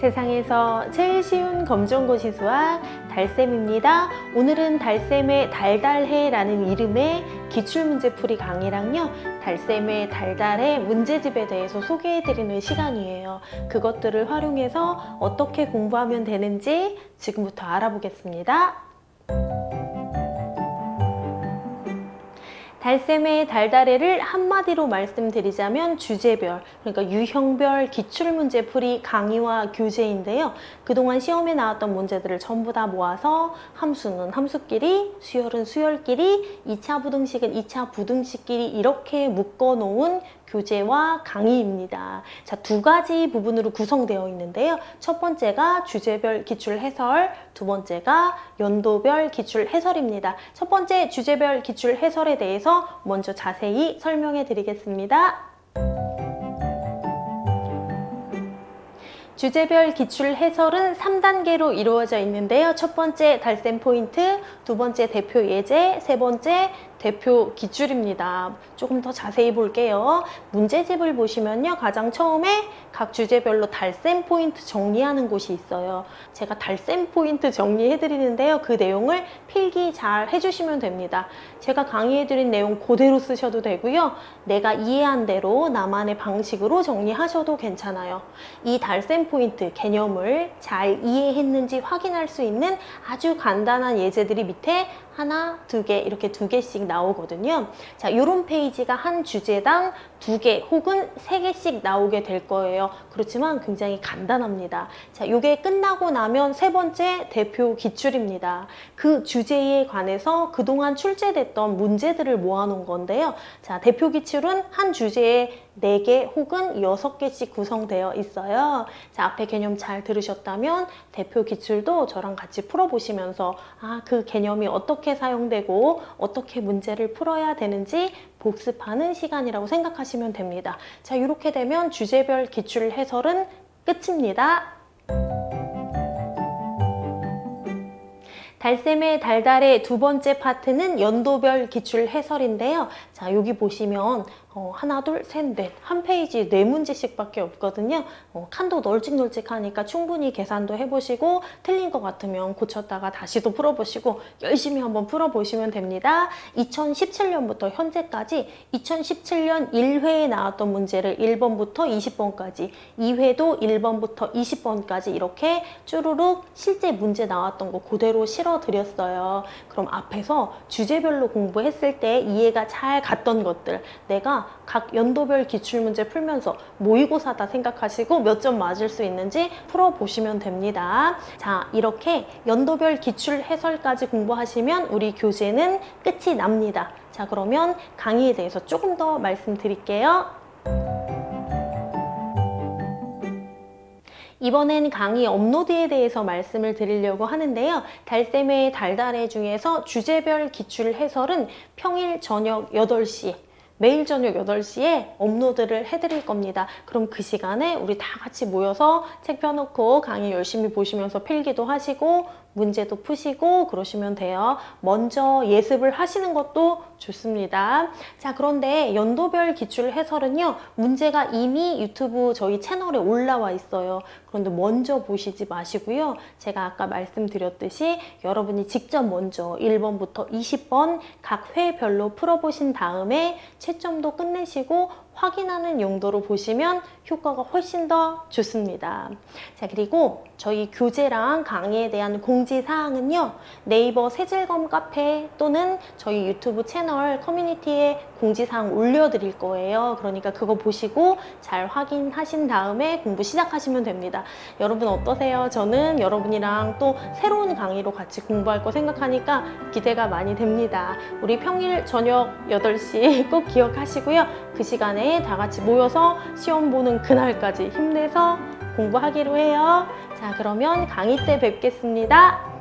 세상에서 제일 쉬운 검정고시 수학 달쌤입니다. 오늘은 달쌤의 달달해라는 이름의 기출문제풀이 강의랑요. 달쌤의 달달해 문제집에 대해서 소개해드리는 시간이에요. 그것들을 활용해서 어떻게 공부하면 되는지 지금부터 알아보겠습니다. 달쌤의 달달해를 한마디로 말씀드리자면 주제별, 그러니까 유형별 기출문제 풀이 강의와 교재인데요. 그동안 시험에 나왔던 문제들을 전부 다 모아서 함수는 함수끼리, 수열은 수열끼리, 2차 부등식은 2차 부등식끼리 이렇게 묶어 놓은 교재와 강의입니다. 자, 두 가지 부분으로 구성되어 있는데요. 첫 번째가 주제별 기출 해설, 두 번째가 연도별 기출 해설입니다. 첫 번째 주제별 기출 해설에 대해서 먼저 자세히 설명해 드리겠습니다. 주제별 기출 해설은 3단계로 이루어져 있는데요. 첫 번째 달샘 포인트, 두 번째 대표 예제, 세 번째 대표 기출입니다. 조금 더 자세히 볼게요. 문제집을 보시면요. 가장 처음에 각 주제별로 달샘 포인트 정리하는 곳이 있어요. 제가 달샘 포인트 정리해 드리는데요. 그 내용을 필기 잘 해주시면 됩니다. 제가 강의해 드린 내용 그대로 쓰셔도 되고요. 내가 이해한 대로 나만의 방식으로 정리하셔도 괜찮아요. 이 달샘 포인트 개념을 잘 이해했는지 확인할 수 있는 아주 간단한 예제들이 밑에 하나, 두 개, 이렇게 두 개씩 나오거든요. 자, 요런 페이지가 한 주제당 두 개 혹은 세 개씩 나오게 될 거예요. 그렇지만 굉장히 간단합니다. 자, 요게 끝나고 나면 세 번째 대표 기출입니다. 그 주제에 관해서 그동안 출제됐던 문제들을 모아놓은 건데요. 자, 대표 기출은 한 주제에 4개 혹은 6개씩 구성되어 있어요. 자, 앞에 개념 잘 들으셨다면 대표 기출도 저랑 같이 풀어보시면서 아, 그 개념이 어떻게 사용되고 어떻게 문제를 풀어야 되는지 복습하는 시간이라고 생각하시면 됩니다. 자, 이렇게 되면 주제별 기출 해설은 끝입니다. 달샘의 달달의 두 번째 파트는 연도별 기출 해설인데요. 자, 여기 보시면 어, 하나, 둘, 셋, 넷. 한 페이지 네 문제씩밖에 없거든요. 어, 칸도 널찍널찍하니까 충분히 계산도 해보시고 틀린 것 같으면 고쳤다가 다시 또 풀어보시고 열심히 한번 풀어보시면 됩니다. 2017년부터 현재까지 2017년 1회에 나왔던 문제를 1번부터 20번까지 2회도 1번부터 20번까지 이렇게 쭈루룩 실제 문제 나왔던 거 그대로 실어 드렸어요. 그럼 앞에서 주제별로 공부했을 때 이해가 잘 갔던 것들 내가 각 연도별 기출문제 풀면서 모의고사다 생각하시고 몇 점 맞을 수 있는지 풀어보시면 됩니다. 자, 이렇게 연도별 기출 해설까지 공부하시면 우리 교재는 끝이 납니다. 자, 그러면 강의에 대해서 조금 더 말씀드릴게요. 이번엔 강의 업로드에 대해서 말씀을 드리려고 하는데요. 달샘의 달달해 중에서 주제별 기출 해설은 평일 저녁 8시 매일 저녁 8시에 업로드를 해드릴 겁니다. 그럼 그 시간에 우리 다 같이 모여서 책 펴놓고 강의 열심히 보시면서 필기도 하시고 문제도 푸시고 그러시면 돼요. 먼저 예습을 하시는 것도 좋습니다. 자, 그런데 연도별 기출 해설은요, 문제가 이미 유튜브 저희 채널에 올라와 있어요. 그런데 먼저 보시지 마시고요. 제가 아까 말씀드렸듯이 여러분이 직접 먼저 1번부터 20번 각 회별로 풀어보신 다음에 채점도 끝내시고 확인하는 용도로 보시면 효과가 훨씬 더 좋습니다. 자, 그리고 저희 교재랑 강의에 대한 공지사항은요, 네이버 세질검 카페 또는 저희 유튜브 채널 커뮤니티에 공지사항 올려드릴 거예요. 그러니까 그거 보시고 잘 확인하신 다음에 공부 시작하시면 됩니다. 여러분 어떠세요? 저는 여러분이랑 또 새로운 강의로 같이 공부할 거 생각하니까 기대가 많이 됩니다. 우리 평일 저녁 8시 꼭 기억하시고요. 그 시간에 다 같이 모여서 시험 보는 그날까지 힘내서 공부하기로 해요. 자, 그러면 강의 때 뵙겠습니다.